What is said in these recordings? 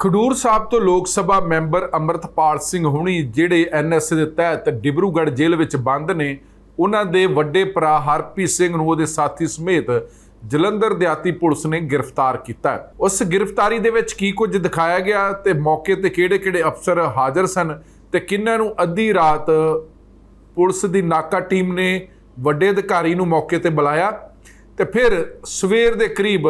ਖਡੂਰ ਸਾਹਿਬ ਤੋਂ ਲੋਕ ਸਭਾ ਮੈਂਬਰ ਅਮਰਤਪਾਲ ਸਿੰਘ ਹੁਣੀ, ਜਿਹੜੇ ਐਨਐਸ ਦੇ ਤਹਿਤ ਡਿਬਰੂਗੜ੍ਹ ਜੇਲ੍ਹ ਵਿੱਚ ਬੰਦ ਨੇ, ਉਹਨਾਂ ਦੇ ਵੱਡੇ ਭਰਾ ਹਰਪ੍ਰੀਤ ਸਿੰਘ ਨੂੰ ਉਹਦੇ ਸਾਥੀ ਸਮੇਤ ਜਲੰਧਰ ਦਿਹਾਤੀ ਪੁਲਿਸ ਨੇ ਗ੍ਰਿਫਤਾਰ ਕੀਤਾ। ਉਸ ਗ੍ਰਿਫਤਾਰੀ ਦੇ ਵਿੱਚ ਕੀ ਕੁਝ ਦਿਖਾਇਆ ਗਿਆ ਤੇ ਮੌਕੇ ਤੇ ਕਿਹੜੇ-ਕਿਹੜੇ ਅਫਸਰ ਹਾਜ਼ਰ ਸਨ ਤੇ ਕਿੰਨਾਂ ਨੂੰ ਅੱਧੀ ਰਾਤ ਪੁਲਿਸ ਦੀ ਨਾਕਾ ਟੀਮ ਨੇ ਵੱਡੇ ਅਧਿਕਾਰੀ ਨੂੰ ਮੌਕੇ ਤੇ ਬੁਲਾਇਆ ਤੇ ਫਿਰ ਸਵੇਰ ਦੇ ਕਰੀਬ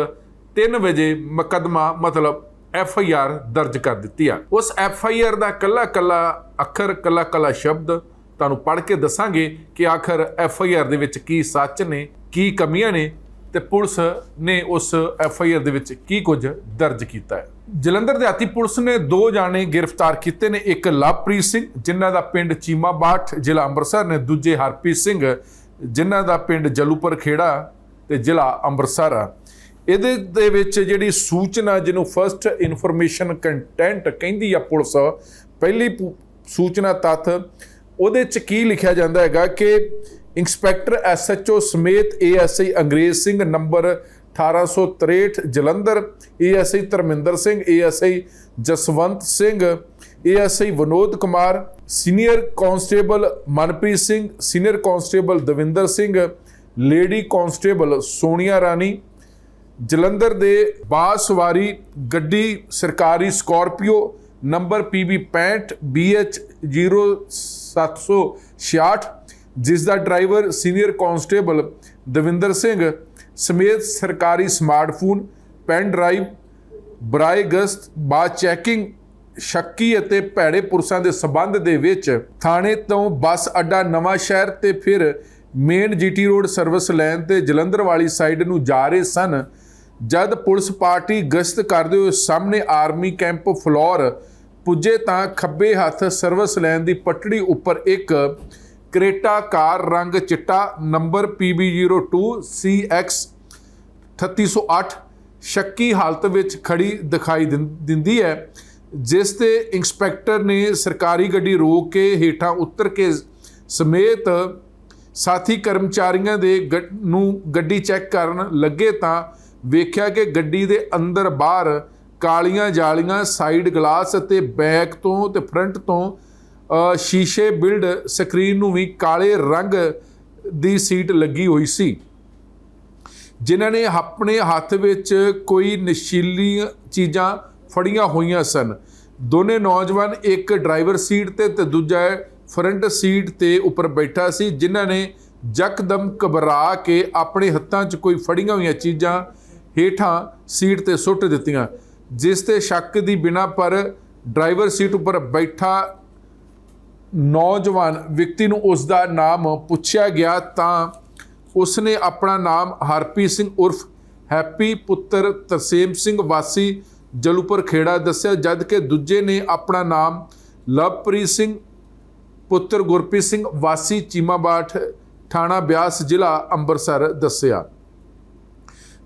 3 ਵਜੇ ਮੁਕੱਦਮਾ ਮਤਲਬ ਐਫ ਆਈ ਆਰ ਦਰਜ ਕਰ ਦਿੱਤੀ ਆ। ਉਸ ਐਫ ਆਈ ਆਰ ਦਾ ਕੱਲਾ ਕੱਲਾ ਅੱਖਰ, ਕੱਲਾ ਕੱਲਾ ਸ਼ਬਦ ਤੁਹਾਨੂੰ ਪੜ੍ਹ ਕੇ ਦੱਸਾਂਗੇ ਕਿ ਆਖਰ ਐਫ ਆਈ ਆਰ ਦੇ ਵਿੱਚ ਕੀ ਸੱਚ ਨੇ, ਕੀ ਕਮੀਆਂ ਨੇ ਤੇ ਪੁਲਿਸ ਨੇ ਉਸ ਐਫ ਆਈ ਆਰ ਦੇ ਵਿੱਚ ਕੀ ਕੁਝ ਦਰਜ ਕੀਤਾ ਹੈ। ਜਲੰਧਰ ਦਿਹਾਤੀ ਪੁਲਿਸ ਨੇ ਦੋ ਜਾਣੇ ਗ੍ਰਿਫਤਾਰ ਕੀਤੇ ਨੇ, ਇੱਕ ਲਵਪ੍ਰੀਤ ਸਿੰਘ, ਜਿਨ੍ਹਾਂ ਦਾ ਪਿੰਡ ਚੀਮਾ ਬਾਠ ਜ਼ਿਲ੍ਹਾ ਅੰਮ੍ਰਿਤਸਰ ਨੇ, ਦੂਜੇ ਹਰਪ੍ਰੀਤ ਸਿੰਘ, ਜਿਨ੍ਹਾਂ ਦਾ ਪਿੰਡ ਜਲੂਪਰ ਖੇੜਾ ਤੇ ਜ਼ਿਲ੍ਹਾ ਅੰਮ੍ਰਿਤਸਰ ਆ। ਇਹਦੇ ਦੇ ਵਿੱਚ ਜਿਹੜੀ ਸੂਚਨਾ ਜਿਹਨੂੰ ਫਰਸਟ ਇਨਫੋਰਮੇਸ਼ਨ ਕੰਟੈਂਟ ਕਹਿੰਦੀ ਆ ਪੁਲਿਸ, ਪਹਿਲੀ ਪੁ- ਸੂਚਨਾ ਤੱਥ, ਉਹਦੇ ਚ ਕੀ ਲਿਖਿਆ ਜਾਂਦਾ ਹੈਗਾ ਕਿ ਇੰਸਪੈਕਟਰ ਐਸਐਚਓ ਸਮੇਤ ASI Angrez Singh number 1863 Jalandhar ASI Dharminder Singh ASI Jaswant Singh ASI Vinod Kumar, senior constable Manpreet Singh, senior constable Davinder Singh, lady constable Sonia Rani Jalandhar ਦੇ ਬਾਸਵਾਰੀ ਗੱਡੀ ਸਰਕਾਰੀ ਸਕਾਰਪੀਓ ਨੰਬਰ PB 65 BH 0766 ਜਿਸ ਦਾ driver senior constable Davinder Singh, ਸਮੇਤ ਸਰਕਾਰੀ smartphone, pen drive, ਬਰਾਏ ਗਸਤ ਬਾਅਦ ਚੈਕਿੰਗ, ਸ਼ੱਕੀ ਅਤੇ ਭੈੜੇ ਪੁਰਸ਼ਾਂ ਦੇ ਸਬੰਧ ਦੇ ਵਿੱਚ ਥਾਣੇ ਤੋਂ ਬੱਸ ਅੱਡਾ ਨਵਾਂ ਸ਼ਹਿਰ ਤੇ ਫਿਰ ਮੇਨ ਜੀਟੀ ਰੋਡ ਸਰਵਿਸ ਲੈਣ ਤੇ ਜਲੰਧਰ ਵਾਲੀ ਸਾਈਡ ਨੂੰ ਜਾ ਰਹੇ ਸਨ। ਜਦ ਪੁਲਿਸ ਪਾਰਟੀ ਗਸ਼ਤ ਕਰਦੇ ਹੋਏ ਸਾਹਮਣੇ ਆਰਮੀ ਕੈਂਪ ਫਲੋਰ ਪੁੱਜੇ ਤਾਂ ਖੱਬੇ ਹੱਥ ਸਰਵਿਸ ਲੈਣ ਦੀ ਪਟੜੀ ਉੱਪਰ ਇੱਕ ਕਰੇਟਾ ਕਾਰ ਰੰਗ ਚਿੱਟਾ ਨੰਬਰ PB02 CX 3808 ਸ਼ੱਕੀ ਹਾਲਤ ਵਿੱਚ ਖੜੀ ਦਿਖਾਈ ਦਿੰ- ਦਿੰਦੀ ਹੈ, ਜਿਸ ਤੇ ਇੰਸਪੈਕਟਰ ਨੇ ਸਰਕਾਰੀ ਗੱਡੀ ਰੋਕ ਕੇ ਹੇਠਾਂ ਉਤਰ ਕੇ ਸਮੇਤ ਸਾਥੀ ਕਰਮਚਾਰੀਆਂ ਦੇ ਗ- ਨੂੰ ਗੱਡੀ ਚੈੱਕ ਕਰਨ ਲੱਗੇ ਤਾਂ ਵੇਖਿਆ ਕਿ ਗੱਡੀ ਦੇ ਅੰਦਰ ਬਾਹਰ ਕਾਲੀਆਂ ਜਾਲੀਆਂ ਸਾਈਡ ਗਲਾਸ ਅਤੇ ਬੈਕ ਤੋਂ ਤੇ ਫਰੰਟ ਤੋਂ ਸ਼ੀਸ਼ੇ ਬਿਲਡ ਸਕਰੀਨ ਨੂੰ ਵੀ ਕਾਲੇ ਰੰਗ ਦੀ ਸੀਟ ਲੱਗੀ ਹੋਈ ਸੀ। ਜਿਨ੍ਹਾਂ ਨੇ ਆਪਣੇ ਹੱਥ ਵਿੱਚ ਕੋਈ ਨਸ਼ੀਲੀ ਚੀਜ਼ਾਂ ਫੜੀਆਂ ਹੋਈਆਂ ਸਨ। ਦੋਨੇ ਨੌਜਵਾਨ ਇੱਕ ਡਰਾਈਵਰ ਸੀਟ ਤੇ ਤੇ ਦੂਜਾ ਫਰੰਟ ਸੀਟ ਤੇ ਉੱਪਰ ਬੈਠਾ ਸੀ, ਜਿਨ੍ਹਾਂ ਨੇ ਯਕਦਮ ਘਬਰਾ ਕੇ ਆਪਣੇ ਹੱਥਾਂ 'ਚ ਕੋਈ ਫੜੀਆਂ ਹੋਈਆਂ ਚੀਜ਼ਾਂ ਹੇਠਾਂ ਸੀਟ ਤੇ ਸੁੱਟ ਦਿੱਤੀਆਂ, ਜਿਸ ਤੇ ਸ਼ੱਕ ਦੀ ਬਿਨਾ ਪਰ ਡਰਾਈਵਰ ਸੀਟ ਉੱਪਰ ਬੈਠਾ ਨੌਜਵਾਨ ਵਿਅਕਤੀ ਨੂੰ ਉਸ ਦਾ ਨਾਮ ਪੁੱਛਿਆ ਗਿਆ ਤਾਂ ਉਸਨੇ ਆਪਣਾ ਨਾਮ ਹਰਪ੍ਰੀਤ ਸਿੰਘ ਉਰਫ ਹੈਪੀ ਪੁੱਤਰ ਤਰਸੇਮ ਸਿੰਘ ਵਾਸੀ ਜਲੂਪੁਰ ਖੇੜਾ ਦੱਸਿਆ, ਜਦ ਕਿ ਦੂਜੇ ਨੇ ਆਪਣਾ ਨਾਮ ਲਵਪ੍ਰੀਤ ਸਿੰਘ, ਪੁੱਤਰ ਗੁਰਪ੍ਰੀਤ ਸਿੰਘ ਵਾਸੀ ਚੀਮਾਬਾਠ, ਥਾਣਾ ਬਿਆਸ ਜ਼ਿਲ੍ਹਾ ਅੰਮ੍ਰਿਤਸਰ ਦੱਸਿਆ।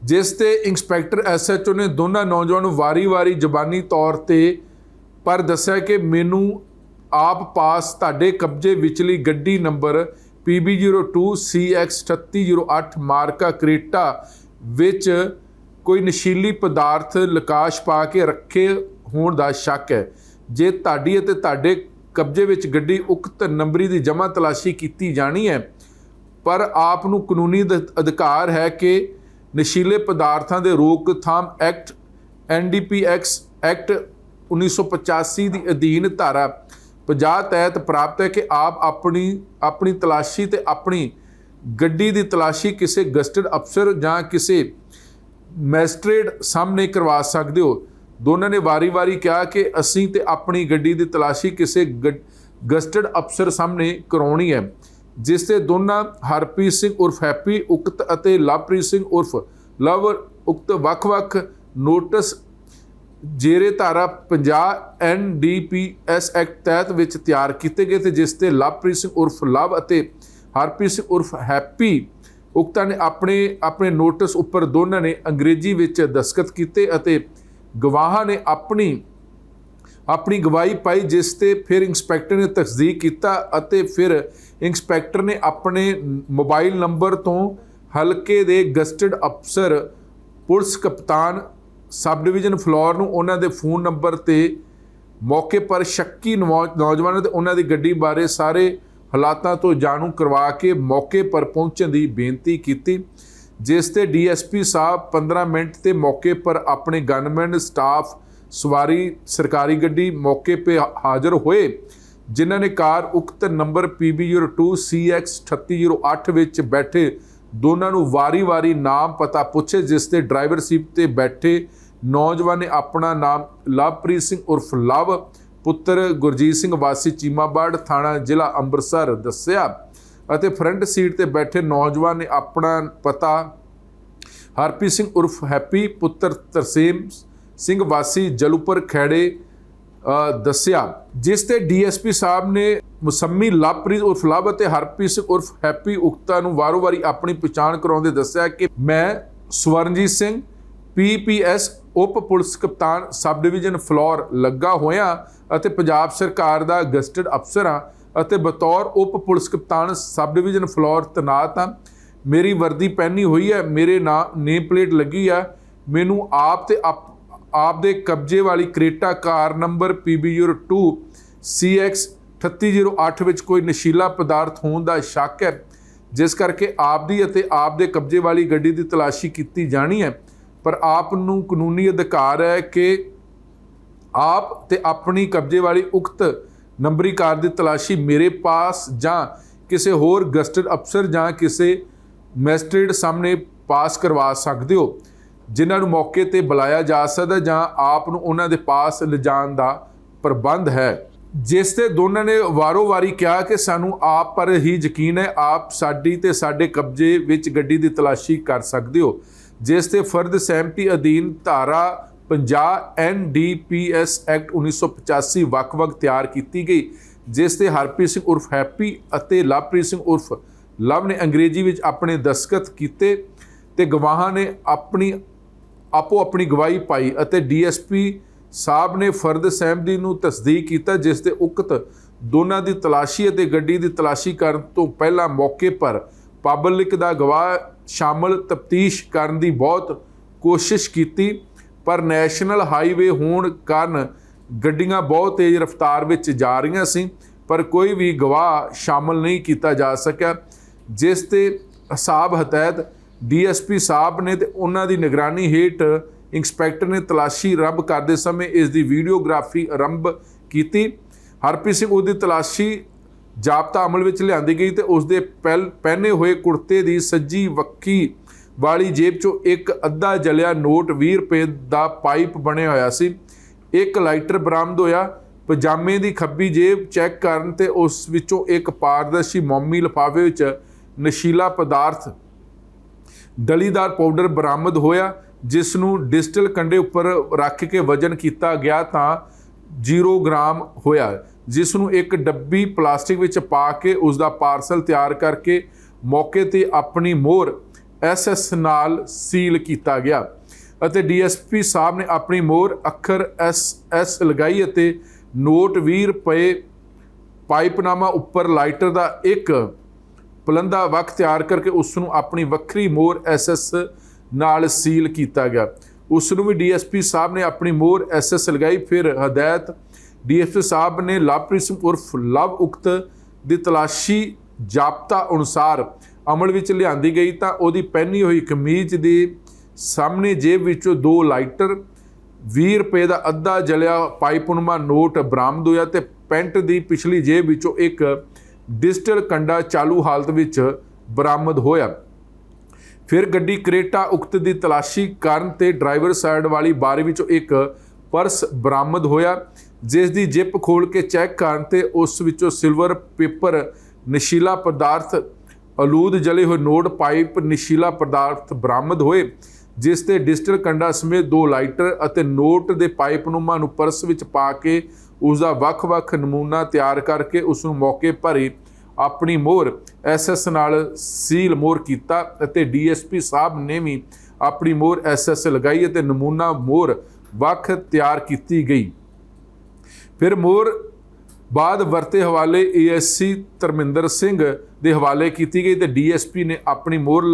ਜਿਸ ਤੇ ਇੰਸਪੈਕਟਰ ਐਸਐਚਓ ਨੇ ਦੋਨਾਂ ਨੌਜਵਾਨ ਨੂੰ ਵਾਰੀ-ਵਾਰੀ ਜ਼ਬਾਨੀ ਤੌਰ ਤੇ ਪਰ ਦੱਸਿਆ ਕਿ ਮੈਨੂੰ ਆਪ ਪਾਸ ਤੁਹਾਡੇ ਕਬਜ਼ੇ ਵਿਚਲੀ ਗੱਡੀ ਨੰਬਰ PB02 CX3808 ਮਾਰਕਾ ਕ੍ਰੇਟਾ ਵਿੱਚ ਕੋਈ ਨਸ਼ੀਲੀ ਪਦਾਰਥ ਲਕਾਸ਼ ਪਾ ਕੇ ਰੱਖੇ ਹੋਣ ਦਾ ਸ਼ੱਕ ਹੈ। ਜੇ ਤੁਹਾਡੀ ਅਤੇ ਤੁਹਾਡੇ ਕਬਜ਼ੇ ਵਿੱਚ ਗੱਡੀ ਉਕਤ ਨੰਬਰੀ ਦੀ ਜਮ੍ਹਾਂ ਤਲਾਸ਼ੀ ਕੀਤੀ ਜਾਣੀ ਹੈ, ਪਰ ਆਪ ਨੂੰ ਕਾਨੂੰਨੀ ਅਧ- ਅਧਿਕਾਰ ਹੈ ਕਿ ਨਸ਼ੀਲੇ ਪਦਾਰਥਾਂ ਦੇ ਰੋਕਥਾਮ ਐਕਟ ਐਨਡੀਪੀਐਕਸ ਐਕਟ 1985 ਦੀ ਅਧੀਨ ਧਾਰਾ 50 ਤਹਿਤ ਪ੍ਰਾਪਤ ਹੈ ਕਿ ਆਪ ਆਪਣੀ ਆਪਣੀ ਤਲਾਸ਼ੀ ਤੇ ਆਪਣੀ ਗੱਡੀ ਦੀ ਤਲਾਸ਼ੀ ਕਿਸੇ ਗਸਟਡ ਅਫਸਰ ਜਾਂ ਕਿਸੇ ਮੈਜਿਸਟ੍ਰੇਟ ਸਾਹਮਣੇ ਕਰਵਾ ਸਕਦੇ ਹੋ। ਦੋਨਾਂ ਨੇ ਵਾਰੀ-ਵਾਰੀ ਕਿਹਾ ਕਿ ਅਸੀਂ ਤੇ ਆਪਣੀ ਗੱਡੀ ਦੀ ਤਲਾਸ਼ੀ ਕਿਸੇ ਗਸਟਡ ਅਫਸਰ ਸਾਹਮਣੇ ਕਰਾਉਣੀ ਹੈ। ਜਿਸ ਤੇ ਦੋਨਾਂ ਹਰਪ੍ਰੀਤ ਸਿੰਘ ਉਰਫ ਹੈਪੀ ਉਕਤ ਅਤੇ ਲਵਪ੍ਰੀਤ ਸਿੰਘ ਉਰਫ ਲਵ ਉਕਤ ਵੱਖ-ਵੱਖ ਨੋਟਿਸ ਜੇਰੇ ਧਾਰਾ 50 ਐਨਡੀਪੀਐਸ ਐਕਟ ਤਹਿਤ ਵਿੱਚ ਤਿਆਰ ਕੀਤੇ ਗਏ ਤੇ ਜਿਸ ਤੇ ਲਵਪ੍ਰੀਤ ਸਿੰਘ ਉਰਫ ਲਵ ਅਤੇ ਹਰਪ੍ਰੀਤ ਸਿੰਘ ਉਰਫ ਹੈਪੀ ਉਕਤਾਂ ਨੇ ਆਪਣੇ ਆਪਣੇ ਨੋਟਿਸ ਉੱਪਰ ਦੋਨਾਂ ਨੇ ਅੰਗਰੇਜ਼ੀ ਵਿੱਚ ਦਸਖਤ ਕੀਤੇ ਅਤੇ ਗਵਾਹਾਂ ਨੇ ਆਪਣੀ ਆਪਣੀ ਗਵਾਹੀ ਪਾਈ, ਜਿਸ ਤੇ ਫਿਰ ਇੰਸਪੈਕਟਰ ਨੇ ਤਸਦੀਕ ਕੀਤਾ ਅਤੇ ਫਿਰ ਇੰਸਪੈਕਟਰ ਨੇ ਆਪਣੇ ਮੋਬਾਈਲ ਨੰਬਰ ਤੋਂ ਹਲਕੇ ਦੇ ਗਸਟਡ ਅਫਸਰ, ਪੁਲਿਸ ਕਪਤਾਨ, ਸਬ ਡਿਵੀਜ਼ਨ ਫਲੋਰ ਨੂੰ ਉਹਨਾਂ ਦੇ ਫੋਨ ਨੰਬਰ ਤੇ ਮੌਕੇ ਪਰ ਸ਼ੱਕੀ ਨੌ- ਨੌਜਵਾਨਾਂ ਤੇ ਉਹਨਾਂ ਦੀ ਗੱਡੀ ਬਾਰੇ ਸਾਰੇ ਹਾਲਾਤਾਂ ਤੋਂ ਜਾਣੂ ਕਰਵਾ ਕੇ ਮੌਕੇ ਪਰ ਪਹੁੰਚਣ ਦੀ ਬੇਨਤੀ ਕੀਤੀ, ਜਿਸ ਤੇ ਡੀਐਸਪੀ ਸਾਹਿਬ 15 ਮਿੰਟ ਤੇ ਮੌਕੇ ਪਰ ਆਪਣੇ ਗਨਮੈਨ ਸਟਾਫ ਸਵਾਰੀ ਸਰਕਾਰੀ ਗੱਡੀ ਮੌਕੇ 'ਤੇ ਹਾਜ਼ਰ ਹੋਏ। ਜਿਨ੍ਹਾਂ ਨੇ ਕਾਰ ਉਕਤ ਨੰਬਰ PB02 CX 3808 ਵਿੱਚ ਬੈਠੇ ਦੋਨਾਂ ਨੂੰ ਵਾਰੀ-ਵਾਰੀ ਨਾਮ ਪਤਾ ਪੁੱਛੇ, ਜਿਸ ਤੇ ਡਰਾਈਵਰ ਸੀਟ ਤੇ ਬੈਠੇ ਨੌਜਵਾਨ ਨੇ ਆਪਣਾ ਨਾਮ ਲਵਪ੍ਰੀਤ ਸਿੰਘ ਉਰਫ ਲਵ, ਪੁੱਤਰ ਗੁਰਜੀਤ ਸਿੰਘ, ਵਾਸੀ ਚੀਮਾਬਾੜ ਥਾਣਾ ਜ਼ਿਲ੍ਹਾ ਅੰਮ੍ਰਿਤਸਰ ਦੱਸਿਆ। ਅਤੇ ਫਰੰਟ ਸੀਟ ਤੇ ਬੈਠੇ ਨੌਜਵਾਨ ਨੇ ਆਪਣਾ ਪਤਾ ਹਰਪ੍ਰੀਤ ਸਿੰਘ ਉਰਫ ਹੈਪੀ, ਪੁੱਤਰ ਤਰਸੇਮ ਸਿੰਘ, ਵਾਸੀ ਜਲੂਪਰ ਖੇੜੇ ਦੱਸਿਆ, ਜਿਸ ਤੇ ਡੀਐਸਪੀ ਸਾਹਿਬ ਨੇ ਮੁਸੰਮੀ ਲਵਪ੍ਰੀਤ ਉਰਫ ਲਵ ਅਤੇ ਹਰਪ੍ਰੀਤ ਸਿੰਘ ਉਰਫ ਹੈਪੀ ਉਕਤਾ ਨੂੰ ਵਾਰੋ-ਵਾਰੀ ਆਪਣੀ ਪਛਾਣ ਕਰਾਉਂਦੇ ਦੱਸਿਆ ਕਿ ਮੈਂ ਸਵਰਨਜੀਤ ਸਿੰਘ ਪੀਪੀਐਸ ਉਪ ਪੁਲਿਸ ਕਪਤਾਨ ਸਬ ਡਿਵੀਜ਼ਨ ਫਲੋਰ ਲੱਗਾ ਹੋਇਆ ਅਤੇ ਪੰਜਾਬ ਸਰਕਾਰ ਦਾ ਗਸਟਡ ਅਫਸਰ ਹਾਂ ਅਤੇ ਬਤੌਰ ਉਪ ਪੁਲਿਸ ਕਪਤਾਨ ਸਬ ਡਿਵੀਜ਼ਨ ਫਲੋਰ ਤੈਨਾਤ ਹਾਂ ਮੇਰੀ ਵਰਦੀ ਪਹਿਨੀ ਹੋਈ ਹੈ, ਮੇਰੇ ਨਾਂ ਨੇਮ ਪਲੇਟ ਲੱਗੀ ਆ। ਮੈਨੂੰ ਆਪ ਤੇ ਆਪ ਦੇ ਕਬਜ਼ੇ ਵਾਲੀ Creta car number PB02 CX 3808 ਵਿੱਚ ਕੋਈ ਨਸ਼ੀਲਾ ਪਦਾਰਥ ਹੋਣ ਦਾ ਸ਼ੱਕ ਹੈ, ਜਿਸ ਕਰਕੇ ਆਪਦੀ ਅਤੇ ਆਪਦੇ ਕਬਜ਼ੇ ਵਾਲੀ ਗੱਡੀ ਦੀ ਤਲਾਸ਼ੀ ਕੀਤੀ ਜਾਣੀ ਹੈ। ਪਰ ਆਪ ਨੂੰ ਕਾਨੂੰਨੀ ਅਧਿਕਾਰ ਹੈ ਕਿ ਆਪ ਤੇ ਆਪਣੀ ਕਬਜ਼ੇ ਵਾਲੀ ਉਕਤ ਨੰਬਰੀ ਕਾਰ ਦੀ ਤਲਾਸ਼ੀ ਮੇਰੇ ਪਾਸ ਜਾਂ ਕਿਸੇ ਹੋਰ ਗਸਟਡ ਅਫਸਰ ਜਾਂ ਕਿਸੇ ਮੈਜਿਸਟ੍ਰੇਟ ਸਾਹਮਣੇ ਪਾਸ ਕਰਵਾ ਸਕਦੇ ਹੋ। ਜਿਨ੍ਹਾਂ ਨੂੰ ਮੌਕੇ ਤੇ ਬੁਲਾਇਆ ਜਾ ਸਕਦਾ ਜਾਂ ਆਪ ਨੂੰ ਉਹਨਾਂ ਦੇ ਪਾਸ ਲਿਜਾਣ ਦਾ ਪ੍ਰਬੰਧ ਹੈ। ਜਿਸ ਤੇ ਦੋਨਾਂ ਨੇ ਵਾਰੋ-ਵਾਰੀ ਕਿਹਾ ਕਿ ਸਾਨੂੰ ਆਪ ਪਰ ਹੀ ਯਕੀਨ ਹੈ, ਆਪ ਸਾਡੀ ਤੇ ਸਾਡੇ ਕਬਜ਼ੇ ਵਿੱਚ ਗੱਡੀ ਦੀ ਤਲਾਸ਼ੀ ਕਰ ਸਕਦੇ ਹੋ। ਜਿਸ ਤੇ ਫਰਦ ਸਹਿਮਤੀ ਅਧੀਨ ਧਾਰਾ 50 ਐਨਡੀਪੀਐਸ ਐਕਟ 1985 ਵੱਖ-ਵੱਖ ਤਿਆਰ ਕੀਤੀ ਗਈ, ਜਿਸ ਤੇ ਹਰਪ੍ਰੀਤ ਸਿੰਘ ਉਰਫ ਹੈਪੀ ਅਤੇ ਲਵਪ੍ਰੀਤ ਸਿੰਘ ਉਰਫ ਲਵ ਨੇ ਅੰਗਰੇਜ਼ੀ ਵਿੱਚ ਆਪਣੇ ਦਸਖਤ ਕੀਤੇ ਤੇ ਗਵਾਹਾਂ ਨੇ ਆਪਣੀ ਆਪੋ ਆਪਣੀ ਗਵਾਹੀ ਪਾਈ ਅਤੇ ਡੀਐਸਪੀ ਸਾਹਿਬ ਨੇ ਫਰਦ ਸਹਿਮਦੀ ਨੂੰ ਤਸਦੀਕ ਕੀਤਾ, ਜਿਸ ਦੇ ਉਕਤ ਦੋਨਾਂ ਦੀ ਤਲਾਸ਼ੀ ਅਤੇ ਗੱਡੀ ਦੀ ਤਲਾਸ਼ੀ ਕਰਨ ਤੋਂ ਪਹਿਲਾਂ ਮੌਕੇ ਪਰ ਪਬਲਿਕ ਦਾ ਗਵਾਹ ਸ਼ਾਮਲ ਤਫਤੀਸ਼ ਕਰਨ ਦੀ ਬਹੁਤ ਕੋਸ਼ਿਸ਼ ਕੀਤੀ, ਪਰ ਨੈਸ਼ਨਲ ਹਾਈਵੇ ਹੋਣ ਕਾਰਨ ਗੱਡੀਆਂ ਬਹੁਤ ਤੇਜ਼ ਰਫ਼ਤਾਰ ਵਿੱਚ ਜਾ ਰਹੀਆਂ ਸੀ, ਪਰ ਕੋਈ ਵੀ ਗਵਾਹ ਸ਼ਾਮਲ ਨਹੀਂ ਕੀਤਾ ਜਾ ਸਕਿਆ, ਜਿਸ ਤੇ ਹਿਸਾਬ ਹਤੈਤ ਡੀਐਸਪੀ ਸਾਹਿਬ ਨੇ ਤੇ ਉਹਨਾਂ ਦੀ ਨਿਗਰਾਨੀ ਹੇਠ ਇੰਸਪੈਕਟਰ ਨੇ ਤਲਾਸ਼ੀ ਰੱਬ ਕਰਦੇ ਸਮੇਂ ਇਸ ਦੀ ਵੀਡੀਓਗ੍ਰਾਫੀ ਆਰੰਭ ਕੀਤੀ। ਹਰਪ੍ਰੀਤ ਸਿੰਘ ਉਹਦੀ ਤਲਾਸ਼ੀ ਜਾਬਤਾ ਅਮਲ ਵਿੱਚ ਲਿਆਂਦੀ ਗਈ ਤੇ ਉਸ ਦੇ ਪਹਿਲ- ਪਹਿਨੇ ਹੋਏ ਕੁੜਤੇ ਦੀ ਸੱਜੀ ਵੱਖੀ ਵਾਲੀ ਜੇਬ ਚੋਂ ਇੱਕ ਅੱਧਾ ਜਲਿਆ ਨੋਟ 20 ਰੁਪਏ ਦਾ ਪਾਈਪ ਬਣਿਆ ਹੋਇਆ ਸੀ। ਇੱਕ ਲਾਈਟਰ ਬਰਾਮਦ ਹੋਇਆ। ਪਜਾਮੇ ਦੀ ਖੱਬੀ ਜੇਬ ਚੈੱਕ ਕਰਨ ਤੇ ਉਸ ਵਿੱਚੋਂ ਇੱਕ ਪਾਰਦਰਸ਼ੀ ਮੋਮੀ ਲਿਫਾਫੇ ਵਿੱਚ ਨਸ਼ੀਲਾ ਪਦਾਰਥ ਡਲੀਦਾਰ ਪਾਊਡਰ ਬਰਾਮਦ ਹੋਇਆ ਜਿਸ ਨੂੰ ਡਿਜੀਟਲ ਕੰਡੇ ਉੱਪਰ ਰੱਖ ਕੇ ਵਜ਼ਨ ਕੀਤਾ ਗਿਆ ਤਾਂ 0 ਗ੍ਰਾਮ ਹੋਇਆ। ਜਿਸ ਨੂੰ ਇੱਕ ਡੱਬੀ ਪਲਾਸਟਿਕ ਵਿੱਚ ਪਾ ਕੇ ਉਸ ਦਾ ਪਾਰਸਲ ਤਿਆਰ ਕਰਕੇ ਮੌਕੇ ਤੇ ਆਪਣੀ ਮੋਹਰ ਐਸਐਸ ਨਾਲ ਸੀਲ ਕੀਤਾ ਗਿਆ ਅਤੇ ਡੀਐਸਪੀ ਸਾਹਿਬ ਨੇ ਆਪਣੀ ਮੋਹਰ ਅੱਖਰ ਐਸਐਸ ਲਗਾਈ ਅਤੇ ਨੋਟ 20 ਰੁਪਏ ਪਾਈਪਨਾਮਾ ਉੱਪਰ ਲਾਈਟਰ ਦਾ ਇੱਕ ਪਲੰਦਾ ਵੱਖ ਤਿਆਰ ਕਰਕੇ ਉਸ ਨੂੰ ਆਪਣੀ ਵੱਖਰੀ ਮੋਹਰ ਐਸਐਸ ਨਾਲ ਸੀਲ ਕੀਤਾ ਗਿਆ। ਉਸ ਨੂੰ ਵੀ ਡੀਐਸਪੀ ਸਾਹਿਬ ਨੇ ਆਪਣੀ ਮੋਹਰ ਐਸਐਸ ਲਗਾਈ, ਫਿਰ ਹਦਾਇਤ ਡੀਐਸਪੀ ਸਾਹਿਬ ਨੇ ਲਵਪ੍ਰੀਤ ਸਿੰਘ ਉਰਫ ਲਵ ਉਕਤ ਦੀ ਤਲਾਸ਼ੀ ਜਾਪਤਾ ਅਨੁਸਾਰ ਅਮਲ ਵਿੱਚ ਲਿਆਂਦੀ ਗਈ ਤਾਂ ਉਹਦੀ ਪਹਿਨੀ ਹੋਈ ਕਮੀਜ਼ ਦੀ ਸਾਹਮਣੇ ਜੇਬ ਵਿੱਚੋਂ ਦੋ ਲਾਈਟਰ 20 ਰੁਪਏ ਦਾ ਅੱਧਾ ਜਲਿਆ ਪਾਈਪੁਨਮਾ ਨੋਟ ਬਰਾਮਦ ਹੋਇਆ ਤੇ ਪੈਂਟ ਦੀ ਪਿਛਲੀ ਜੇਬ ਵਿੱਚੋਂ ਇੱਕ ਡਿਜੀਟਲ ਕੰਡਾ ਚਾਲੂ ਹਾਲਤ ਵਿੱਚ ਬਰਾਮਦ ਹੋਇਆ। ਫਿਰ ਗੱਡੀ ਕਰੇਟਾ ਉਕਤ ਦੀ ਤਲਾਸ਼ੀ ਕਰਨ ਤੇ ਡਰਾਈਵਰ ਸਾਈਡ ਵਾਲੀ ਬਾਰੀ ਵਿੱਚੋਂ ਇੱਕ ਪਰਸ ਬਰਾਮਦ ਹੋਇਆ, ਜਿਸ ਦੀ ਜਿਪ ਖੋਲ ਕੇ ਚੈੱਕ ਕਰਨ ਤੇ ਉਸ ਵਿੱਚੋਂ ਸਿਲਵਰ ਪੇਪਰ, ਨਸ਼ੀਲਾ ਪਦਾਰਥ, ਅਲੂਦ ਜਲੇ ਹੋਏ ਨੋਟ ਪਾਈਪ, ਨਸ਼ੀਲਾ ਪਦਾਰਥ ਬਰਾਮਦ ਹੋਏ, ਜਿਸ ਤੇ ਡਿਜੀਟਲ ਕੰਡਾ ਸਮੇਤ ਦੋ ਲਾਈਟਰ ਅਤੇ ਨੋਟ ਦੇ ਪਾਈਪ ਨੂੰ ਪਰਸ ਵਿੱਚ ਪਾ ਕੇ ਉਸ ਦਾ ਵੱਖ-ਵੱਖ ਨਮੂਨਾ ਤਿਆਰ ਕਰਕੇ ਉਸ ਨੂੰ ਮੌਕੇ ਪਰ ਹੀ ਆਪਣੀ ਮੋਹਰ ਐਸਐਸ ਨਾਲ ਸੀਲ ਮੋਹਰ ਕੀਤਾ ਅਤੇ ਡੀਐਸਪੀ ਸਾਹਿਬ ਨੇ ਵੀ ਆਪਣੀ ਮੋਹਰ ਐਸਐਸ ਲਗਾਈ ਅਤੇ ਨਮੂਨਾ ਮੋਹਰ ਵੱਖ ਤਿਆਰ ਕੀਤੀ ਗਈ। ਫਿਰ ਮੋਹਰ ਬਾਅਦ ਵਰਤੇ ਹਵਾਲੇ ਏਐਸਸੀ ਧਰਮਿੰਦਰ ਸਿੰਘ ਦੇ ਹਵਾਲੇ ਕੀਤੀ ਗਈ ਤੇ ਡੀਐਸਪੀ ਨੇ ਆਪਣੀ ਮੋਹਰ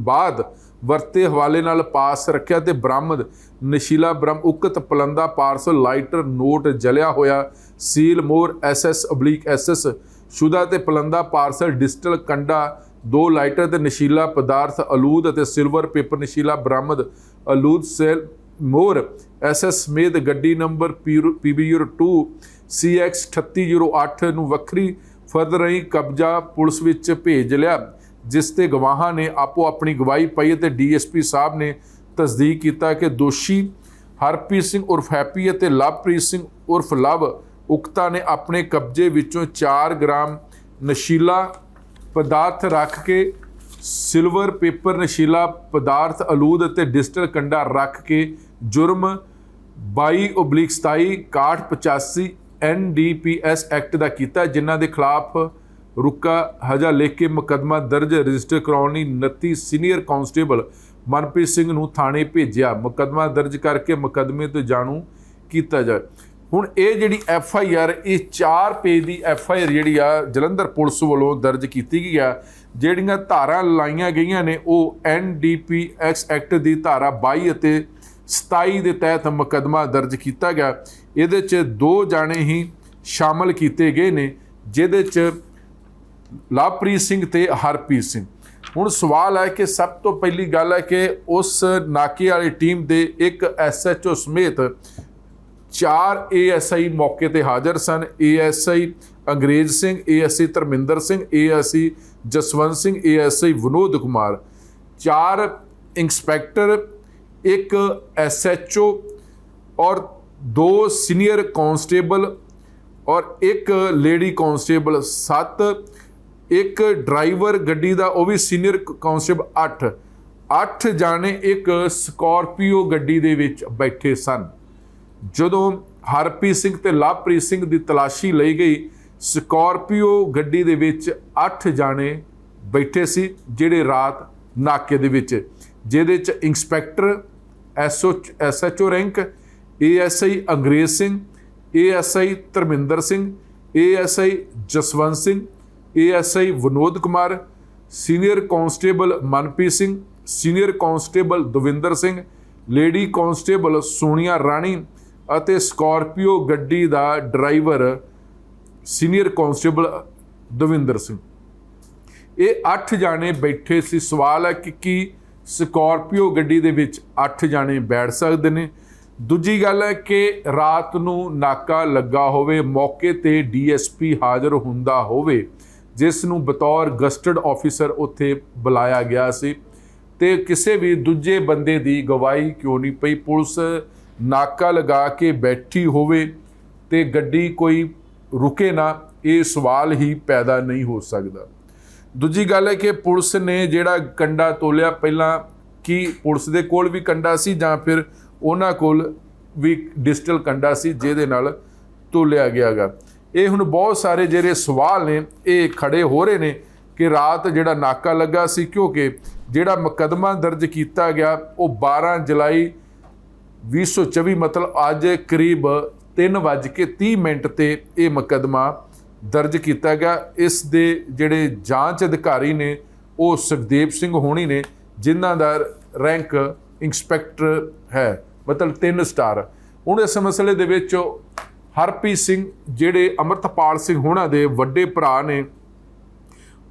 ਬਾਅਦ ਵਰਤੇ ਹਵਾਲੇ ਨਾਲ ਪਾਸ ਰੱਖਿਆ ਤੇ ਬਰਾਮਦ ਨਸ਼ੀਲਾ ਬ੍ਰਹਮ ਉਕਤ ਪਲੰਦਾ ਪਾਰਸਲ ਲਾਈਟਰ ਨੋਟ ਜਲਿਆ ਹੋਇਆ ਸੀਲ ਮੋਰ ਐਸਐਸ ਅਬਲੀਕ ਐਸਐਸ ਸ਼ੁਦਾ ਤੇ ਪਲੰਦਾ ਪਾਰਸਲ ਡਿਜੀਟਲ ਕੰਡਾ, ਦੋ ਲਾਈਟਰ ਤੇ ਨਸ਼ੀਲਾ ਪਦਾਰਥ ਅਲੂਦ ਅਤੇ ਸਿਲਵਰ ਪੇਪਰ ਨਸ਼ੀਲਾ ਬਰਾਮਦ ਅਲੂਦ ਸੇਲ ਮੋਰ ਐਸਐਸ ਸਮੇਤ ਗੱਡੀ ਨੰਬਰ ਪੀਬੀਯੂ 2 CX 3808 ਨੂੰ ਵੱਖਰੀ ਫਰਦ ਰਹੀ ਕਬਜ਼ਾ ਪੁਲਿਸ ਵਿੱਚ ਭੇਜ ਲਿਆ। ਜਿਸ ਤੇ ਗਵਾਹਾਂ ਨੇ ਆਪੋ ਆਪਣੀ ਗਵਾਹੀ ਪਾਈ ਅਤੇ ਡੀਐਸਪੀ ਸਾਹਿਬ ਨੇ ਤਸਦੀਕ ਕੀਤਾ ਕਿ ਦੋਸ਼ੀ ਹਰਪ੍ਰੀਤ ਸਿੰਘ ਉਰਫ ਹੈਪੀ ਅਤੇ ਲਵਪ੍ਰੀਤ ਸਿੰਘ ਉਰਫ ਲਵ ਉਕਤਾ ਨੇ ਆਪਣੇ ਕਬਜ਼ੇ ਵਿੱਚੋਂ 4 ਗ੍ਰਾਮ ਨਸ਼ੀਲਾ ਪਦਾਰਥ ਰੱਖ ਕੇ ਸਿਲਵਰ ਪੇਪਰ ਨਸ਼ੀਲਾ ਪਦਾਰਥ ਅਲੂਦ ਅਤੇ ਡਿਸਟਲ ਕੰਡਾ ਰੱਖ ਕੇ ਜੁਰਮ 22/27 6185 ਐਨਡੀਪੀਐਸ ਐਕਟ ਦਾ ਕੀਤਾ, ਜਿਨ੍ਹਾਂ ਦੇ ਖਿਲਾਫ ਰੁੱਕਾ ਹਜਾ ਲਿਖ ਕੇ ਮੁਕੱਦਮਾ ਦਰਜ ਰਜਿਸਟਰ ਕਰਾਉਣ ਲਈ 29 ਸੀਨੀਅਰ ਕਾਂਸਟੇਬਲ ਮਨਪ੍ਰੀਤ ਸਿੰਘ ਨੂੰ ਥਾਣੇ ਭੇਜਿਆ। ਮੁਕੱਦਮਾ ਦਰਜ ਕਰਕੇ ਮੁਕੱਦਮੇ ਤੋਂ ਜਾਣੂ ਕੀਤਾ ਜਾਏ। ਹੁਣ ਇਹ ਜਿਹੜੀ ਐਫ ਆਈ ਆਰ, ਇਹ 4 ਪੇਜ ਦੀ ਐਫ ਆਈ ਆਰ ਜਿਹੜੀ ਆ, ਜਲੰਧਰ ਪੁਲਿਸ ਵੱਲੋਂ ਦਰਜ ਕੀਤੀ ਗਈ ਆ। ਜਿਹੜੀਆਂ ਧਾਰਾਂ ਲਾਈਆਂ ਗਈਆਂ ਨੇ, ਉਹ N D P S act ਦੀ ਧਾਰਾ 22 ਅਤੇ 27 ਦੇ ਤਹਿਤ ਮੁਕੱਦਮਾ ਦਰਜ ਕੀਤਾ ਗਿਆ। ਇਹਦੇ 'ਚ ਦੋ ਜਾਣੇ ਹੀ ਸ਼ਾਮਲ ਕੀਤੇ ਗਏ ਨੇ, ਜਿਹਦੇ 'ਚ ਲਵਪ੍ਰੀਤ ਸਿੰਘ ਤੇ ਹਰਪ੍ਰੀਤ ਸਿੰਘ। ਹੁਣ ਸਵਾਲ ਹੈ ਕਿ ਸਭ ਤੋਂ ਪਹਿਲੀ ਗੱਲ ਹੈ ਕਿ ਉਸ ਨਾਕੇ ਵਾਲੀ ਟੀਮ ਦੇ ਇੱਕ ਐਸਐਚਓ ਸਮੇਤ ਚਾਰ ਏਐਸਆਈ ਮੌਕੇ ਤੇ ਹਾਜ਼ਰ ਸਨ। ASI Angrez Singh ASI Dharminder Singh ASI Jaswant Singh ASI Vinod Kumar. ਚਾਰ ਇੰਸਪੈਕਟਰ, ਇੱਕ ਐਸਐਚਓ ਔਰ ਦੋ ਸੀਨੀਅਰ ਕਾਂਸਟੇਬਲ ਔਰ ਇੱਕ ਲੇਡੀ ਕਾਂਸਟੇਬਲ। ਸੱਤ ਇੱਕ ਡਰਾਈਵਰ ਗੱਡੀ ਦਾ, ਉਹ ਵੀ ਸੀਨੀਅਰ ਕਾਂਸਟੇਬਲ 8 8 ਜਾਣੇ ਇੱਕ ਸਕਾਰਪੀਓ ਗੱਡੀ ਦੇ ਵਿੱਚ ਬੈਠੇ ਸਨ। ਜਦੋਂ ਹਰਪ੍ਰੀਤ ਸਿੰਘ ਤੇ ਲਵਪ੍ਰੀਤ ਸਿੰਘ ਦੀ ਤਲਾਸ਼ੀ ਲਈ ਗਈ, ਸਕਾਰਪੀਓ ਗੱਡੀ ਦੇ ਵਿੱਚ 8 ਜਾਣੇ ਬੈਠੇ ਸੀ, ਜਿਹੜੇ ਰਾਤ ਨਾਕੇ ਦੇ ਵਿੱਚ, ਜਿਹਦੇ ਚ inspector, SO, SHO rank, ASI Angrez Singh, ASI Dharminder Singh, ASI Jaswant Singh ASI Vinod Kumar, senior constable Manpreet Singh, senior constable Davinder Singh, lady constable Sonia Rani ਅਤੇ ਸਕਾਰਪੀਓ ਗੱਡੀ ਦਾ driver senior constable Davinder Singh. ਇਹ 8 ਜਾਣੇ ਬੈਠੇ ਸੀ। ਸਵਾਲ ਹੈ ਕਿ ਕੀ Scorpio ਗੱਡੀ ਦੇ ਵਿੱਚ 8 ਜਾਣੇ ਬੈਠ ਸਕਦੇ ਨੇ? ਦੂਜੀ ਗੱਲ ਹੈ ਕਿ ਰਾਤ ਨੂੰ ਨਾਕਾ ਲੱਗਾ ਹੋਵੇ, ਮੌਕੇ ਤੇ ਡੀਐਸਪੀ ਹਾਜ਼ਰ ਹੁੰਦਾ ਹੋਵੇ ਜਿਸ ਨੂੰ ਬਤੌਰ ਗਸਟਡ ਆਫੀਸਰ ਉੱਥੇ ਬੁਲਾਇਆ ਗਿਆ ਸੀ ਤੇ ਕਿਸੇ ਵੀ ਦੂਜੇ ਬੰਦੇ ਦੀ ਗਵਾਹੀ ਕਿਉਂ ਨਹੀਂ ਪਈ? ਪੁਲਿਸ ਨਾਕਾ ਲਗਾ ਕੇ ਬੈਠੀ ਹੋਵੇ ਤੇ ਗੱਡੀ ਕੋਈ ਰੁਕੇ ਨਾ, ਇਹ ਸਵਾਲ ਹੀ ਪੈਦਾ ਨਹੀਂ ਹੋ ਸਕਦਾ। ਦੂਜੀ ਗੱਲ ਹੈ ਕਿ ਪੁਲਿਸ ਨੇ ਜਿਹੜਾ ਕੰਡਾ ਤੋਲਿਆ, ਪਹਿਲਾਂ ਕੀ ਪੁਲਿਸ ਦੇ ਕੋਲ ਵੀ ਕੰਡਾ ਸੀ ਜਾਂ ਫਿਰ ਉਹਨਾਂ ਕੋਲ ਵੀ ਡਿਜੀਟਲ ਕੰਡਾ ਸੀ ਜਿਹਦੇ ਨਾਲ ਤੋਲਿਆ ਗਿਆਗਾ? ਇਹ ਹੁਣ ਬਹੁਤ ਸਾਰੇ ਜਿਹੜੇ ਸਵਾਲ ਨੇ, ਇਹ ਖੜੇ ਹੋ ਰਹੇ ਨੇ ਕਿ ਰਾਤ ਜਿਹੜਾ ਨਾਕਾ ਲੱਗਾ ਸੀ, ਕਿਉਂਕਿ ਜਿਹੜਾ ਮੁਕੱਦਮਾ ਦਰਜ ਕੀਤਾ ਗਿਆ, ਉਹ 12 ਜੁਲਾਈ 2024 ਮਤਲਬ ਅੱਜ ਕਰੀਬ 3:30 ਮਿੰਟ ਤੇ ਇਹ ਮੁਕੱਦਮਾ ਦਰਜ ਕੀਤਾ ਗਿਆ। ਇਸ ਦੇ ਜਿਹੜੇ ਜਾਂਚ ਅਧਿਕਾਰੀ ਨੇ, ਉਹ ਸੁਖਦੇਵ ਸਿੰਘ ਹੋਣੀ ਨੇ, ਜਿਨ੍ਹਾਂ ਦਾ ਰੈਂਕ ਇੰਸਪੈਕਟਰ ਹੈ, ਮਤਲਬ 3 ਸਟਾਰ। ਹੁਣ ਇਸ ਮਸਲੇ ਦੇ ਵਿੱਚ ਹਰਪ੍ਰੀਤ ਸਿੰਘ, ਜਿਹੜੇ ਅਮਰਤਪਾਲ ਸਿੰਘ ਹੋਣਾ ਦੇ ਵੱਡੇ ਭਰਾ ਨੇ,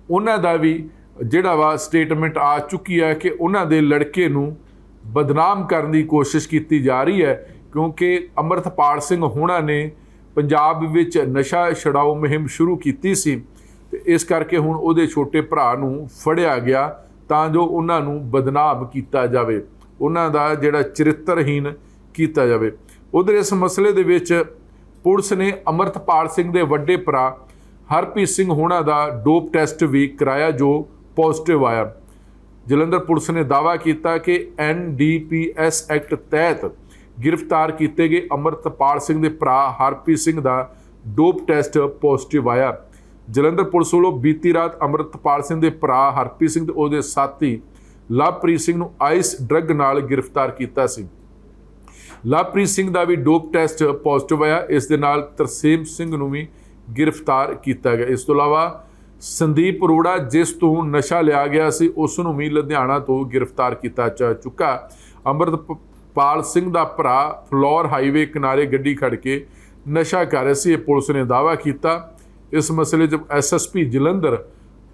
ਉਹਨਾਂ ਦਾ ਵੀ ਜਿਹੜਾ ਵਾ ਸਟੇਟਮੈਂਟ ਆ ਚੁੱਕੀ ਹੈ ਕਿ ਉਹਨਾਂ ਦੇ ਲੜਕੇ ਨੂੰ ਬਦਨਾਮ ਕਰਨ ਦੀ ਕੋਸ਼ਿਸ਼ ਕੀਤੀ ਜਾ ਰਹੀ ਹੈ, ਕਿਉਂਕਿ ਅਮਰਤਪਾਲ ਸਿੰਘ ਹੋਣਾ ਨੇ ਪੰਜਾਬ ਵਿੱਚ ਨਸ਼ਾ ਛਡਾਓ ਮੁਹਿੰਮ ਸ਼ੁਰੂ ਕੀਤੀ ਸੀ ਤੇ ਇਸ ਕਰਕੇ ਹੁਣ ਉਹਦੇ ਛੋਟੇ ਭਰਾ ਨੂੰ ਫੜਿਆ ਗਿਆ ਤਾਂ ਜੋ ਉਹਨਾਂ ਨੂੰ ਬਦਨਾਮ ਕੀਤਾ ਜਾਵੇ, ਉਹਨਾਂ ਦਾ ਜਿਹੜਾ ਚਰਿੱਤਰਹੀਨ ਕੀਤਾ ਜਾਵੇ। ਉਧਰ ਇਸ ਮਸਲੇ ਦੇ ਵਿੱਚ ਪੁਲਿਸ ਨੇ ਅਮਰਤਪਾਲ ਸਿੰਘ ਦੇ ਵੱਡੇ ਭਰਾ ਹਰਪ੍ਰੀਤ ਸਿੰਘ ਹੋਣਾ ਦਾ ਡੋਪ ਟੈਸਟ ਵੀ ਕਰਾਇਆ ਜੋ ਪੋਜ਼ਿਟਿਵ ਆਇਆ। ਜਲੰਧਰ ਪੁਲਿਸ ਨੇ ਦਾਅਵਾ ਕੀਤਾ ਕਿ ਐਨਡੀਪੀਐਸ ਐਕਟ ਤਹਿਤ ਗ੍ਰਿਫਤਾਰ ਕੀਤੇ ਗਏ ਅਮਰਤਪਾਲ ਸਿੰਘ ਦੇ ਭਰਾ ਹਰਪ੍ਰੀਤ ਸਿੰਘ ਦਾ ਡੋਪ ਟੈਸਟ ਪੋਜ਼ਿਟਿਵ ਆਇਆ। ਜਲੰਧਰ ਪੁਲਿਸ ਵੱਲੋਂ ਬੀਤੀ ਰਾਤ ਅਮਰਤਪਾਲ ਸਿੰਘ ਦੇ ਭਰਾ ਹਰਪ੍ਰੀਤ ਸਿੰਘ ਤੇ ਉਹਦੇ ਸਾਥੀ ਲਵਪ੍ਰੀਤ ਸਿੰਘ ਨੂੰ ਆਈਸ ਡਰੱਗ ਨਾਲ ਗ੍ਰਿਫਤਾਰ ਕੀਤਾ ਸੀ। ਲਵਪ੍ਰੀਤ ਸਿੰਘ ਦਾ ਵੀ ਡੋਪ ਟੈਸਟ ਪੋਜ਼ਿਟਿਵ ਆਇਆ ਇਸ ਦੇ ਨਾਲ ਤਰਸੇਮ ਸਿੰਘ ਨੂੰ ਵੀ ਗ੍ਰਿਫਤਾਰ ਕੀਤਾ ਗਿਆ। ਇਸ ਤੋਂ ਇਲਾਵਾ ਸੰਦੀਪ ਅਰੋੜਾ, ਜਿਸ ਤੋਂ ਨਸ਼ਾ ਲਿਆ ਗਿਆ ਸੀ, ਉਸ ਨੂੰ ਵੀ ਲੁਧਿਆਣਾ ਤੋਂ ਗ੍ਰਿਫਤਾਰ ਕੀਤਾ ਜਾ ਚੁੱਕਾ। ਅੰਮ੍ਰਿਤਪਾਲ ਸਿੰਘ ਦਾ ਭਰਾ ਫਲੋਰ ਹਾਈਵੇ ਕਿਨਾਰੇ ਗੱਡੀ ਖੜ ਕੇ ਨਸ਼ਾ ਕਰ ਰਿਹਾ ਸੀ। ਇਹ ਪੁਲਿਸ ਨੇ ਦਾਅਵਾ ਕੀਤਾ। ਇਸ ਮਸਲੇ 'ਚ ਐਸਐਸਪੀ ਜਲੰਧਰ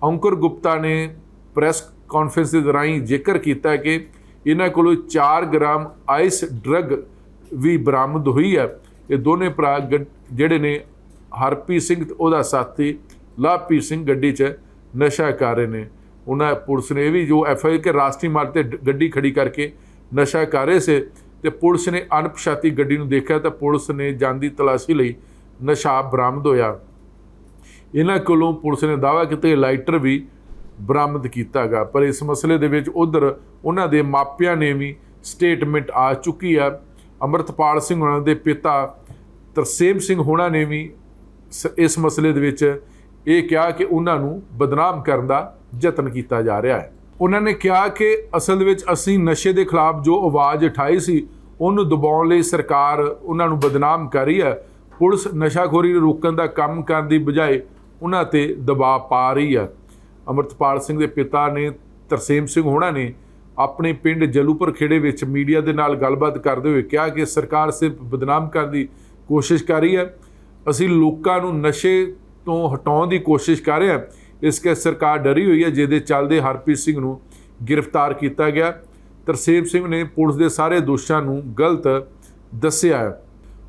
ਅੰਕੁਰ ਗੁਪਤਾ ਨੇ ਪ੍ਰੈਸ ਕਾਨਫਰੰਸ ਦੇ ਦੌਰਾਨ ਜ਼ਿਕਰ ਕੀਤਾ ਕਿ ਇਹਨਾਂ ਕੋਲੋਂ 4 ਗ੍ਰਾਮ ਆਈਸ ਡਰੱਗ ਵੀ ਬਰਾਮਦ ਹੋਈ ਹੈ। ਇਹ ਦੋਨੇ ਭਰਾ ਗੱਡ- ਜਿਹੜੇ ਨੇ ਹਰਪ੍ਰੀਤ ਸਿੰਘ ਤੇ ਉਹਦਾ ਸਾਥੀ ਲਵਪ੍ਰੀਤ ਸਿੰਘ ਗੱਡੀ 'ਚ ਨਸ਼ਾ ਕਰ ਰਹੇ ਨੇ। ਉਹਨਾਂ ਪੁਲਿਸ ਨੇ ਇਹ ਵੀ ਜੋ ਐਫ ਆਈ ਕਿ ਰਾਸ਼ਟਰੀ ਮਾਰਗ ਤੇ ਡ- ਗੱਡੀ ਖੜੀ ਕਰਕੇ ਨਸ਼ਾ ਕਰ ਰਹੇ ਸੀ ਤੇ ਪੁਲਿਸ ਨੇ ਅਣਪਛਾਤੀ ਗੱਡੀ ਨੂੰ ਦੇਖਿਆ ਤਾਂ ਪੁਲਿਸ ਨੇ ਜਾਂਦੀ ਤਲਾਸ਼ੀ ਲਈ ਨਸ਼ਾ ਬਰਾਮਦ ਹੋਇਆ। ਇਹਨਾਂ ਕੋਲੋਂ ਪੁਲਿਸ ਨੇ ਦਾਅਵਾ ਕੀਤਾ ਲਾਈਟਰ ਵੀ ਬਰਾਮਦ ਕੀਤਾ ਗਾ ਪਰ ਇਸ ਮਸਲੇ ਦੇ ਵਿੱਚ ਉਧਰ ਉਹਨਾਂ ਦੇ ਮਾਪਿਆਂ ਨੇ ਵੀ ਸਟੇਟਮੈਂਟ ਆ ਚੁੱਕੀ ਆ। ਅਮਰਤਪਾਲ ਸਿੰਘ ਹੋਣਾ ਦੇ ਪਿਤਾ ਤਰਸੇਮ ਸਿੰਘ ਹੋਣਾ ਨੇ ਵੀ ਸ- ਇਸ ਮਸਲੇ ਦੇ ਵਿੱਚ ਇਹ ਕਿਹਾ ਕਿ ਉਹਨਾਂ ਨੂੰ ਬਦਨਾਮ ਕਰਨ ਦਾ ਯਤਨ ਕੀਤਾ ਜਾ ਰਿਹਾ ਹੈ। ਉਹਨਾਂ ਨੇ ਕਿਹਾ ਕਿ ਅਸਲ ਵਿੱਚ ਅਸੀਂ ਨਸ਼ੇ ਦੇ ਖਿਲਾਫ ਜੋ ਆਵਾਜ਼ ਉਠਾਈ ਸੀ, ਉਹਨੂੰ ਦਬਾਉਣ ਲਈ ਸਰਕਾਰ ਉਹਨਾਂ ਨੂੰ ਬਦਨਾਮ ਕਰ ਰਹੀ ਹੈ। ਪੁਲਿਸ ਨਸ਼ਾਖੋਰੀ ਨੂੰ ਰੋਕਣ ਦਾ ਕੰਮ ਕਰਨ ਦੀ ਬਜਾਏ ਉਹਨਾਂ ਤੇ ਦਬਾਅ ਪਾ ਰਹੀ ਹੈ। ਅਮਰਤਪਾਲ ਸਿੰਘ ਦੇ ਪਿਤਾ ਨੇ ਤਰਸੇਮ ਸਿੰਘ ਹੋਣਾ ਨੇ ਆਪਣੇ ਪਿੰਡ ਜਲੂਪੁਰ ਖੇੜੇ ਵਿੱਚ ਮੀਡੀਆ ਦੇ ਨਾਲ ਗੱਲਬਾਤ ਕਰਦੇ ਹੋਏ ਕਿਹਾ ਕਿ ਸਰਕਾਰ ਸਿਰਫ ਬਦਨਾਮ ਕਰਨ ਦੀ ਕੋਸ਼ਿਸ਼ ਕਰ ਰਹੀ ਹੈ। ਅਸੀਂ ਲੋਕਾਂ ਨੂੰ ਨਸ਼ੇ ਤੋਂ ਹਟਾਉਣ ਦੀ ਕੋਸ਼ਿਸ਼ ਕਰ ਰਹੇ ਹਾਂ। ਇਸ ਕਰਕੇ ਸਰਕਾਰ ਡਰੀ ਹੋਈ ਹੈ, ਜਿਹਦੇ ਚੱਲਦੇ ਹਰਪ੍ਰੀਤ ਸਿੰਘ ਨੂੰ ਗ੍ਰਿਫਤਾਰ ਕੀਤਾ ਗਿਆ। ਤਰਸੇਮ ਸਿੰਘ ਨੇ ਪੁਲਿਸ ਦੇ ਸਾਰੇ ਦੋਸ਼ਾਂ ਨੂੰ ਗਲਤ ਦੱਸਿਆ ਹੈ।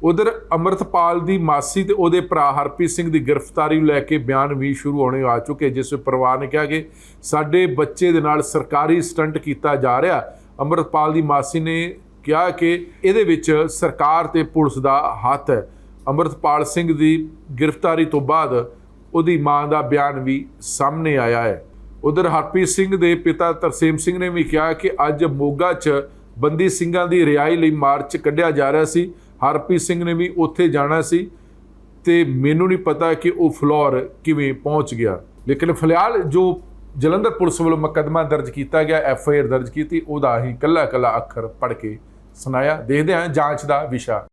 ਉਧਰ ਅਮਰਤਪਾਲ ਦੀ ਮਾਸੀ ਤੇ ਉਹਦੇ ਭਰਾ ਹਰਪ੍ਰੀਤ ਸਿੰਘ ਦੀ ਗ੍ਰਿਫਤਾਰੀ ਨੂੰ ਲੈ ਕੇ ਬਿਆਨ ਵੀ ਸ਼ੁਰੂ ਹੋਣੇ ਆ ਚੁੱਕੇ ਜਿਸ ਵਿੱਚ ਪਰਿਵਾਰ ਨੇ ਕਿਹਾ ਕਿ ਸਾਡੇ ਬੱਚੇ ਦੇ ਨਾਲ ਸਰਕਾਰੀ ਸਟੰਟ ਕੀਤਾ ਜਾ ਰਿਹਾ। ਅਮਰਤਪਾਲ ਦੀ ਮਾਸੀ ਨੇ ਕਿਹਾ ਕਿ ਇਹਦੇ ਵਿੱਚ ਸਰਕਾਰ ਤੇ ਪੁਲਿਸ ਦਾ ਹੱਥ ਹੈ। ਅਮਰਤਪਾਲ ਸਿੰਘ ਦੀ ਗ੍ਰਿਫਤਾਰੀ ਤੋਂ ਬਾਅਦ ਉਹਦੀ ਮਾਂ ਦਾ ਬਿਆਨ ਵੀ ਸਾਹਮਣੇ ਆਇਆ ਹੈ। ਉਧਰ ਹਰਪ੍ਰੀਤ ਸਿੰਘ ਦੇ ਪਿਤਾ ਤਰਸੇਮ ਸਿੰਘ ਨੇ ਵੀ ਕਿਹਾ ਕਿ ਅੱਜ ਮੋਗਾ 'ਚ ਬੰਦੀ ਸਿੰਘਾਂ ਦੀ ਰਿਹਾਈ ਲਈ ਮਾਰਚ ਕੱਢਿਆ ਜਾ ਰਿਹਾ ਸੀ। ਹਰਪ੍ਰੀਤ ਸਿੰਘ ਨੇ ਵੀ ਉੱਥੇ ਜਾਣਾ ਸੀ ਤੇ ਮੈਨੂੰ ਨਹੀਂ ਪਤਾ ਕਿ ਉਹ ਫਲੋਰ ਕਿਵੇਂ ਪਹੁੰਚ ਗਿਆ। ਲੇਕਿਨ ਫਿਲਹਾਲ ਜੋ ਜਲੰਧਰ ਪੁਲਿਸ ਵੱਲੋਂ ਮੁਕੱਦਮਾ ਦਰਜ ਕੀਤਾ ਗਿਆ, ਐਫ ਆਈ ਆਰ ਦਰਜ ਕੀਤੀ, ਉਹਦਾ ਹੀ ਕੱਲਾ ਕੱਲਾ ਅੱਖਰ ਪੜ੍ਹ ਕੇ ਸੁਣਾਇਆ। ਦੇਖਦੇ ਹਾਂ ਜਾਂਚ ਦਾ ਵਿਸ਼ਾ।